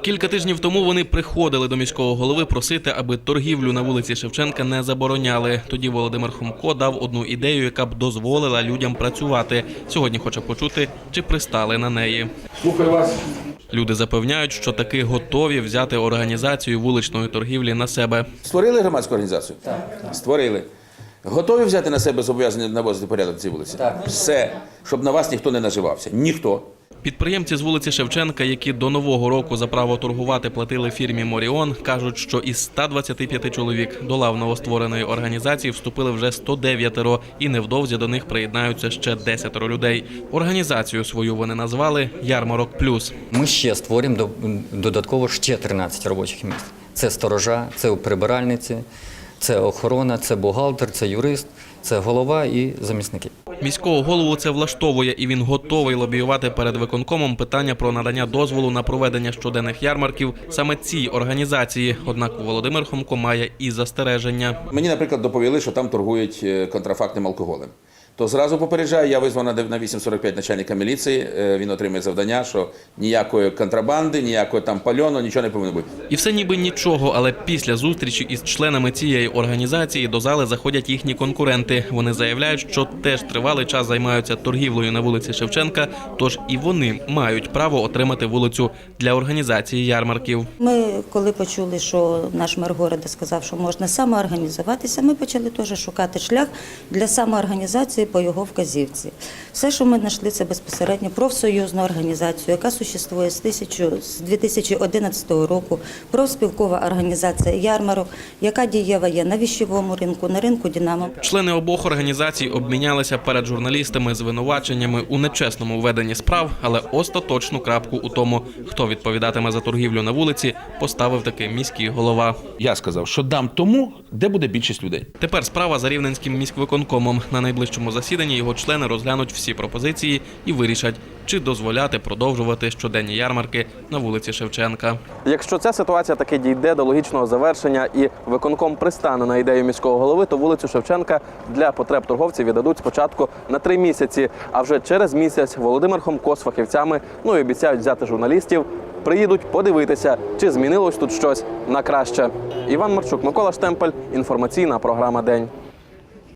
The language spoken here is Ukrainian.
Кілька тижнів тому вони приходили до міського голови просити, аби торгівлю на вулиці Шевченка не забороняли. Тоді Володимир Хомко дав одну ідею, яка б дозволила людям працювати. Сьогодні хоче почути, чи пристали на неї. Слухаю вас. Люди запевняють, що таки готові взяти організацію вуличної торгівлі на себе. Створили громадську організацію? Так. Створили. Готові взяти на себе зобов'язання наводити порядок на цій вулиці? Так. Все, щоб на вас ніхто не наживався. Ніхто. Підприємці з вулиці Шевченка, які до нового року за право торгувати платили фірмі Моріон, кажуть, що із 125 чоловік до лав новоствореної організації вступили вже 109 і невдовзі до них приєднаються ще 10 людей. Організацію свою вони назвали Ярмарок Плюс. Ми ще створимо до- додатково ще 13 робочих місць. Це сторожа, це прибиральниці, це охорона, це бухгалтер, це юрист, це голова і замісники. Міського голову це влаштовує, і він готовий лобіювати перед виконкомом питання про надання дозволу на проведення щоденних ярмарків саме цій організації. Однак Володимир Хомко має і застереження. Мені, наприклад, доповіли, що там торгують е, контрафактним алкоголем. То зразу попереджаю, я визвав на дев- на 8.45 начальника міліції. е, Він отримує завдання, що ніякої контрабанди, ніякої там пальону, нічого не повинно бути. І все ніби нічого, але після зустрічі із членами цієї організації до зали заходять їхні конкуренти. Вони заявляють, що теж тривалий час займаються торгівлею на вулиці Шевченка, тож і вони мають право отримати вулицю для організації ярмарків. Ми, коли почули, що наш мер города сказав, що можна самоорганізуватися, ми почали теж шукати шлях для самоорганізації по його вказівці. Все, що ми знайшли, це безпосередньо профсоюзну організацію, яка существує з 1000 з 2011 року, профспілкова організація ярмарок, яка дієва є на віщовому ринку, на ринку Дінамо. Члени обох організацій обмінялися перед журналістами звинуваченнями у нечесному веденні справ, але остаточну крапку у тому, хто відповідатиме за торгівлю на вулиці, поставив таки міський голова. Я сказав, що дам тому, де буде більшість людей. Тепер справа за рівненським міськвиконкомом. На найближчому засіданні його члени розглянуть всі пропозиції і вирішать, чи дозволяти продовжувати щоденні ярмарки на вулиці Шевченка. Якщо ця ситуація таки дійде до логічного завершення і виконком пристане на ідею міського голови, то вулицю Шевченка для потреб торговців віддадуть спочатку на три місяці. А вже через місяць Володимир Хомко з фахівцями ну і обіцяють взяти журналістів. Приїдуть подивитися, чи змінилось тут щось на краще. Іван Марчук, Микола Штемпель. Інформаційна програма День.